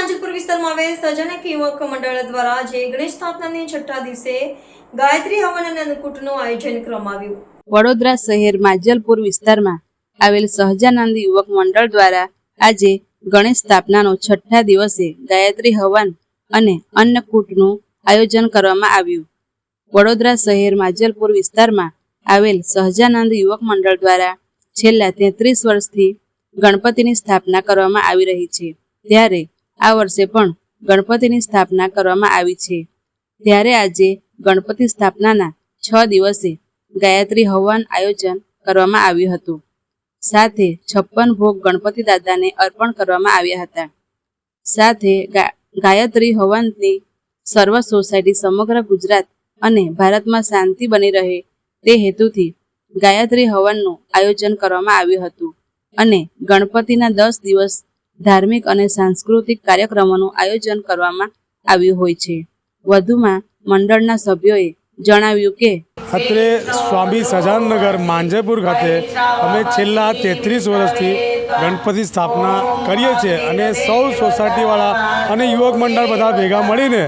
વિસ્તારમાં આવેલ સજનક યુવક મંડળ દ્વારા આજે ગણેશ સ્થાપનાની છઠ્ઠા દિવસે ગાયત્રી હવન અને અન્નકૂટનું આયોજન કરવામાં આવ્યું. વડોદરા શહેર માંજલપુર વિસ્તારમાં આવેલ સહજાનંદ યુવક મંડળ દ્વારા આજે ગણેશ સ્થાપનાનો છઠ્ઠા દિવસે ગાયત્રી હવન અને અન્નકૂટનું આયોજન કરવામાં આવ્યું. વડોદરા શહેર માજલપુર વિસ્તારમાં આવેલ સહજાનંદ યુવક મંડળ દ્વારા છેલ્લા તેત્રીસ વર્ષથી ગણપતિની સ્થાપના કરવામાં આવી રહી છે. ત્યારે આ વર્ષે પણ ગણપતિની સ્થાપના કરવામાં આવી છે. ત્યારે આજે ગણપતિ સ્થાપનાના છ દિવસે ગાયત્રી હવન આયોજન કરવામાં આવ્યું હતું. સાથે છપ્પન ભોગ ગણપતિ દાદાને અર્પણ કરવામાં આવ્યા હતા. સાથે ગાયત્રી હવનની સર્વ સોસાયટી સમગ્ર ગુજરાત અને ભારતમાં શાંતિ બની રહે તે હેતુથી ગાયત્રી હવનનું આયોજન કરવામાં આવ્યું હતું. અને ગણપતિના દસ દિવસ ધાર્મિક અને સાંસ્કૃતિક કાર્યક્રમોનું આયોજન કરવામાં આવ્યું હોય છે. વધુમાં મંડળના સભ્યોએ જણાવ્યું કે અત્રે સ્વામી સજાનનગર માંજેપુર ખાતે અમે છેલ્લા તેત્રીસ વર્ષથી ગણપતિ સ્થાપના કરીએ છીએ અને સૌ સોસાયટીવાળા અને યુવક મંડળ બધા ભેગા મળીને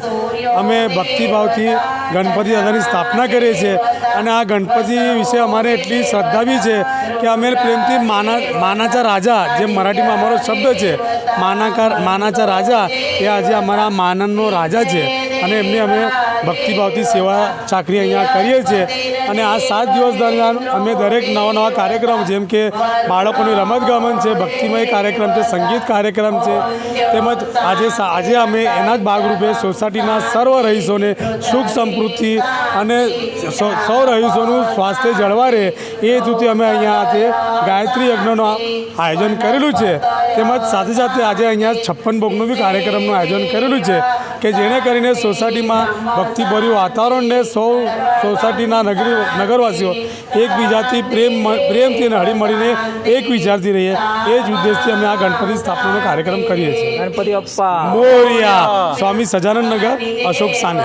અમે ભક્તિભાવથી ગણપતિ દાદાની સ્થાપના કરીએ છીએ. અને આ ગણપતિ વિશે અમારે એટલી શ્રદ્ધા બી છે કે અમે પ્રેમથી માના, માનાચા રાજા, જે મરાઠીમાં અમારો શબ્દ છે, માનાકાર, માનાચા રાજા, એ આજે અમારા માનનનો રાજા છે. અને એમની અમે ભક્તિભાવથી સેવા ચાકરી અહીંયા કરીએ છીએ. અને આ સાત દિવસ દરમિયાન અમે દરેક નવા નવા કાર્યક્રમ, જેમ કે બાળકોની રમતગમન છે, ભક્તિમય કાર્યક્રમ છે, સંગીત કાર્યક્રમ છે, તેમજ આજે આજે અમે એના જ ભાગરૂપે સોસાયટીના સર્વ રહીશોને સુખ સમૃદ્ધિ અને સૌ રહીશોનું સ્વાસ્થ્ય જળવા રહે એ હેતુથી અમે અહીંયા આજે ગાયત્રી યજ્ઞનું આયોજન કરેલું છે. તેમજ સાથે સાથે આજે અહીંયા છપ્પન ભોગનું બી કાર્યક્રમનું આયોજન કરેલું છે. કે જેને કરીને સોસાયટીમાં ભક્તિભર્યું વાતાવરણને સૌ સોસાયટીના નગરી નગરવાસીઓ એકબીજાથી પ્રેમ પ્રેમથી અને હળીમળીને એક વિચારથી રહીએ. એ જ ઉદ્દેશથી અમે આ ગણપતિ સ્થાપનાનો કાર્યક્રમ કરીએ છીએ. ગણપતિ અપ્પા. મોરિયા. સ્વામી સજાનંદ નગર અશોક સાને